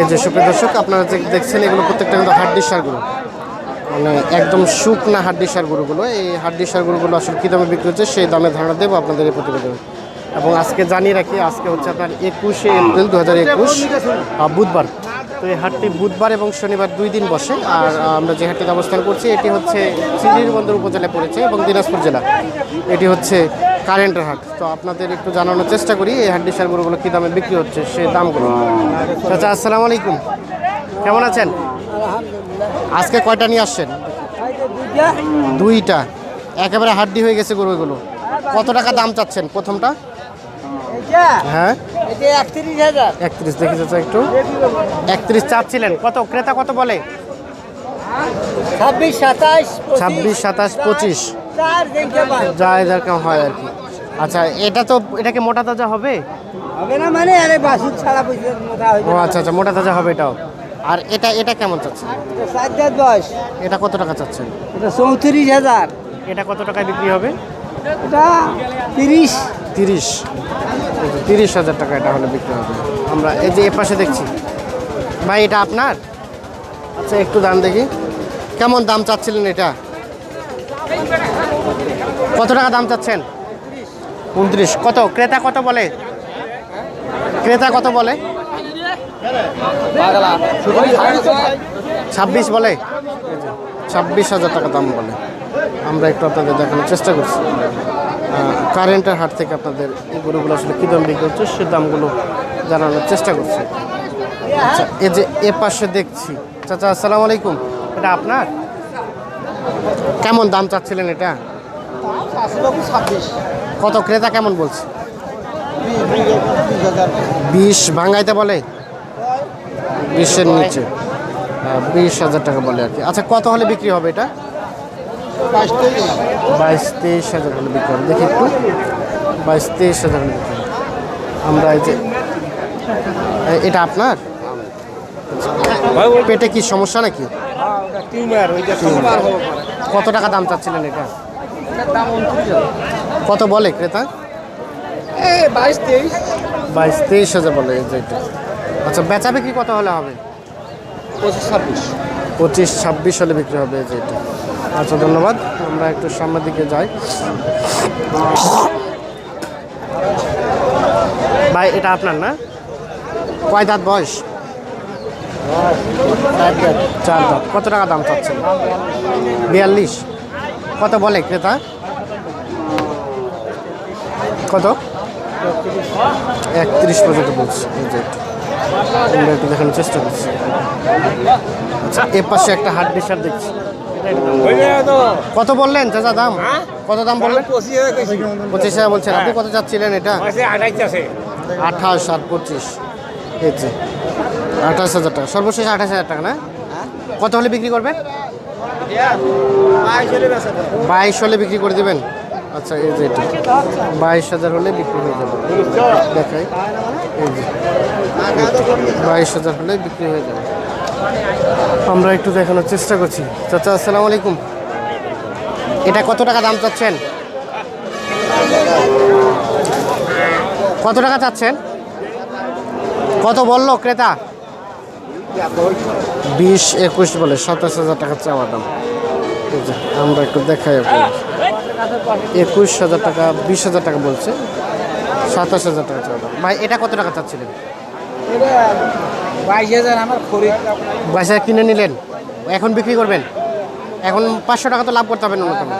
এই যে সুপ্রিয় দর্শক, আপনারা যে দেখছেন, এগুলো প্রত্যেকটা কিন্তু হাড্ডি সার গরু মানে একদম শুকনা হাড্ডি সার গরুগুলো এই হাড্ডি গরুগুলো আসলে কী দামে বিক্রি হচ্ছে, সেই দামে ধারণা দেবো আপনাদের এই প্রতিবেদন। এবং আজকে জানিয়ে রাখি, আজকে হচ্ছে আপনার একুশে এপ্রিল দু হাজার একুশ বুধবার। তো এই হাটটি বুধবার এবং শনিবার দুই দিন বসে। আর আমরা যে হাটটিতে অবস্থান করছি, এটি হচ্ছে চিলিরবন্দর উপজেলায় পড়েছে এবং দিনাজপুর জেলা। এটি হচ্ছে কারেন্টের হাট। তো আপনাদের একটু জানানোর চেষ্টা করি এই হাড্ডি সার গরুগুলো কী দামে বিক্রি হচ্ছে সেই দামগুলো। আচ্ছা আসসালামু আলাইকুম। কেমন আছেন? আজকে কয়টা নিয়ে আসছেন? দুইটা। একেবারে হাড্ডি হয়ে গেছে গরুগুলো। কত টাকা দাম চাচ্ছেন প্রথমটা? হ্যাঁ। একত্রিশ দেখে যাচ্ছে একটু। একত্রিশ চাচ্ছিলেন। কত? ক্রেতা কত বলে? ছাব্বিশ সাতাশ ছাব্বিশ সাতাশ পঁচিশ। যা এরকম হয় আর কি। আচ্ছা এটা তো এটাকে মোটা তাজা হবে? হবে না মানে আরে বাসুর ছাড়া পয়সা মোটা হয়ে ও আচ্ছা আচ্ছা মোটা তাজা হবে এটাও। আর এটা এটা কেমন চাচ্ছেন? সাত হাজার দশ। এটা কত টাকা চাচ্ছেন? এটা চৌত্রিশ হাজার। এটা কত টাকায় বিক্রি হবে? এটা তিরিশ। তিরিশ। তিরিশ হাজার টাকা এটা হলে বিক্রি হবে। আমরা এই যে এ পাশে দেখছি। ভাই এটা আপনার? আচ্ছা একটু দাম দেখি। কেমন দাম চাচ্ছিলেন এটা? কত টাকা দাম চাচ্ছেন? উনত্রিশ। কত? ক্রেতা কত বলে? ক্রেতা কত বলে? ছাব্বিশ বলে? ছাব্বিশ হাজার টাকা দাম বলে। আমরা একটু আপনাদের দেখানোর চেষ্টা করছি। কারেন্টের হাট থেকে আপনাদের এই গরুগুলো আসলে কী দাম বিক্রি হচ্ছে, সে দামগুলো জানানোর চেষ্টা করছি। আচ্ছা এই যে এ পাশে দেখছি। চাচা, আসসালামু আলাইকুম। এটা আপনার? কেমন দাম চাচ্ছিলেন এটা? কত? ক্রেতা কেমন বলছে? বিশ ভাঙ্গাইতে বলে? বিশের নিচে। বিশ হাজার টাকা বলে আর কি। আচ্ছা কত হলে বিক্রি হবে এটা? বাইশ তেইশ হাজার হলে বিক্রি হবে। দেখি একটু। বাইশ তেইশ হাজার হলে বিক্রি হবে। আমরা এই যে এটা আপনার? পেটে কি সমস্যা নাকি? কত টাকা দাম চাচ্ছিলেন এটা? কত বলে ক্রেতা? বাইশ তেইশ। বাইশ তেইশ হাজার বলে আচ্ছা বেচা বিক্রি কত হলে হবে? পঁচিশ ছাব্বিশ। পঁচিশ ছাব্বিশ হলে বিক্রি হবে এই যে আচ্ছা ধন্যবাদ। আমরা একটু সামনের দিকে যাই। ভাই এটা আপনার না? কয় দাঁত বয়স? চার দাঁত। কত টাকা দাম চাচ্ছেন? বিয়াল্লিশ। কত বলে ক্রেতা? কত? একত্রিশ পর্যন্ত বলছি। আমরা একটু দেখানোর চেষ্টা করছি। আচ্ছা এর পাশে একটা হাট ডিসার দেখছি। কত বললেন চাচা দাম? কত দাম বললেন? পঁচিশ হাজার বলছেন। আপনি কত চাচ্ছিলেন এটা? আঠাশ আর পঁচিশ। এই আঠাশ হাজার টাকা। সর্বশেষ আঠাশ হাজার টাকা না? কত হলে বিক্রি করবেন? বাইশ হলে বিক্রি করে দেবেন? আচ্ছা এই যে এটা। বাইশ হাজার হলে বিক্রি হয়ে যাবে। দেখাই। এই যে। বাইশ হাজার হলে বিক্রি হয়ে যাবে। আমরা একটু দেখানোর চেষ্টা করছি। চাচা আসসালামু আলাইকুম। এটা কত টাকা দাম চাচ্ছেন? কত টাকা চাচ্ছেন? কত বলল ক্রেতা? বিশ একুশ বলে সাতাশ হাজার টাকা চাওয়া দাম। আমরা একটু দেখাই। একুশ হাজার টাকা বিশ হাজার টাকা বলছে। সাতাশ হাজার টাকা চাওয়া দাম। ভাই এটা কত টাকা চাচ্ছিলেন? বাইশ হাজার আমার খরিদ বাইশ হাজার কিনে নিলেন? এখন বিক্রি করবেন? এখন পাঁচশো টাকা তো লাভ করতে হবে ন্যূনতম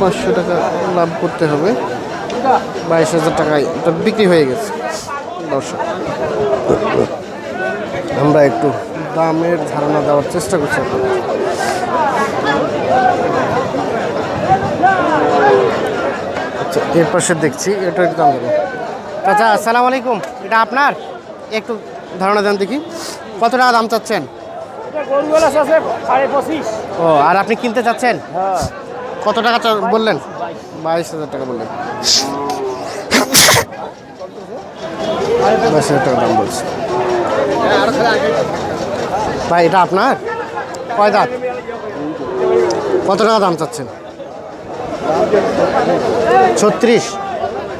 পাঁচশো টাকা লাভ করতে হবে। বাইশ হাজার টাকায় এটা বিক্রি হয়ে গেছে। দর্শক। আমরা একটু দামের ধারণা দেওয়ার চেষ্টা করছি। আচ্ছা এর পাশে দেখছি এটা একটু দাম দেবো। আচ্ছা আসসালামু আলাইকুম। এটা আপনার? একটু ধারণা দেন দেখি। কত টাকা দাম চাচ্ছেন? ও আর আপনি কিনতে চাচ্ছেন? হ্যাঁ। কত টাকা বললেন? বাইশ হাজার টাকা বললেন। বাইশ হাজার টাকা দাম বলছে। ভাই, এটা আপনার? কয় দাঁত? কত টাকা দাম চাচ্ছেন? ছত্রিশ।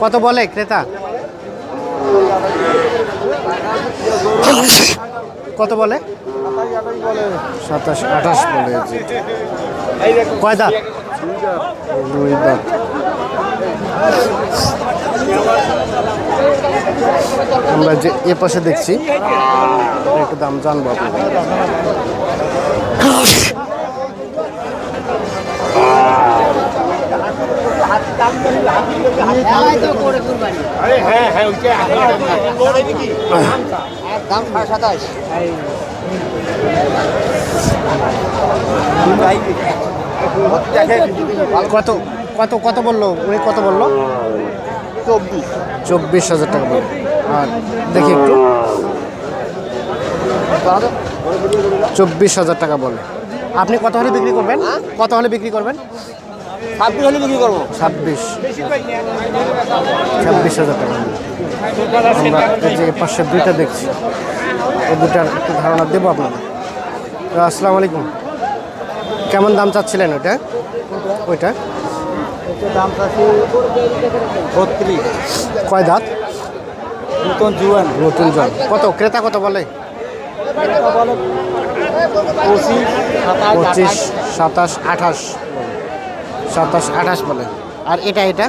কত বলে ক্রেতা? কত বলে? সাতাশ, আঠাশ বলে। কয় দাঁত? দুই দাঁত। আমরা যে এ পাশে দেখছি, একটু দাম জানব কত কত কত বলল? উনি কত বলল? চব্বিশ। হাজার টাকা বলল আর দেখি একটু। চব্বিশ হাজার টাকা বলে। আপনি কত হলে বিক্রি করবেন? কত হলে বিক্রি করবেন? ছাব্বিশ হলে বিক্রি করব। ছাব্বিশ। ছাব্বিশ হাজার টাকা। আমরা যে পাশে দুইটা দেখছি। এই দুটার একটু ধারণা দেবো আপনাদের। আসসালামু আলাইকুম। কেমন দাম চাচ্ছিলেন ওইটা? ওইটা দাম চাচ্ছি বত্রিশ। কয় দাঁত? নতুন জুয়ান। নতুন জল কত? ক্রেতা কত বলে? পঁচিশ সাতাশ আঠাশ। সাতাশ আঠাশ বলে। আর এটা এটা?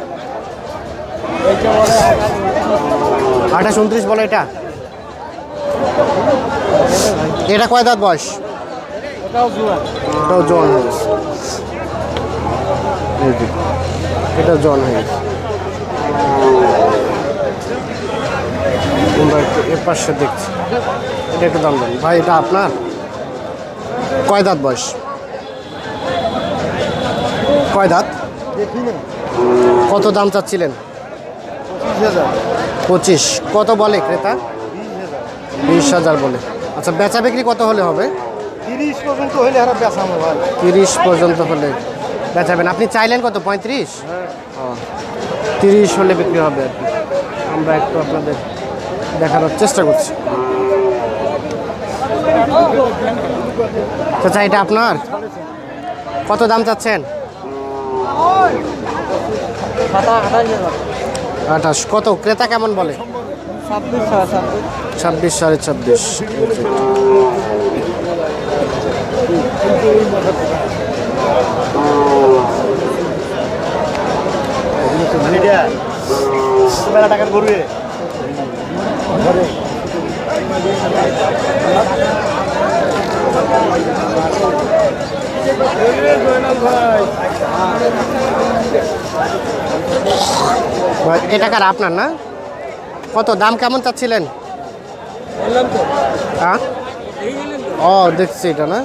আঠাশ উনত্রিশ বলে এটা? এটা কয় দাঁত বয়স? এটাও জুয়ান। এটাও এই যে, এটা জন হয়ে গেছে। আমরা একটু এ পাশে দেখছি। এটা একটু দাম দেন। ভাই এটা আপনার? কয় দাঁত বয়স? কয় দাঁত? কত দাম চাচ্ছিলেন? পঁচিশ। কত বলে ক্রেতা? বিশ হাজার বলে। আচ্ছা বেচা বিক্রি কত হলে হবে? তিরিশ পর্যন্ত হলে আর ভাই। তিরিশ পর্যন্ত হলে। বেচাবেন আপনি চাইলেন কত? পঁয়ত্রিশ? ও। তিরিশ হলে বিক্রি হবে আর কি। আমরা একটু আপনাদের দেখানোর চেষ্টা করছি। চাচা এটা আপনার? কত দাম চাচ্ছেন? আঠাশ। কত? ক্রেতা কেমন বলে? ছাব্বিশ সাড়ে ছাব্বিশ। টাকার গরুয়ে ভাই, এটা কার আপনার না? কত দাম কেমন চাচ্ছিলেন? হ্যাঁ? ও দেখছি এটা না।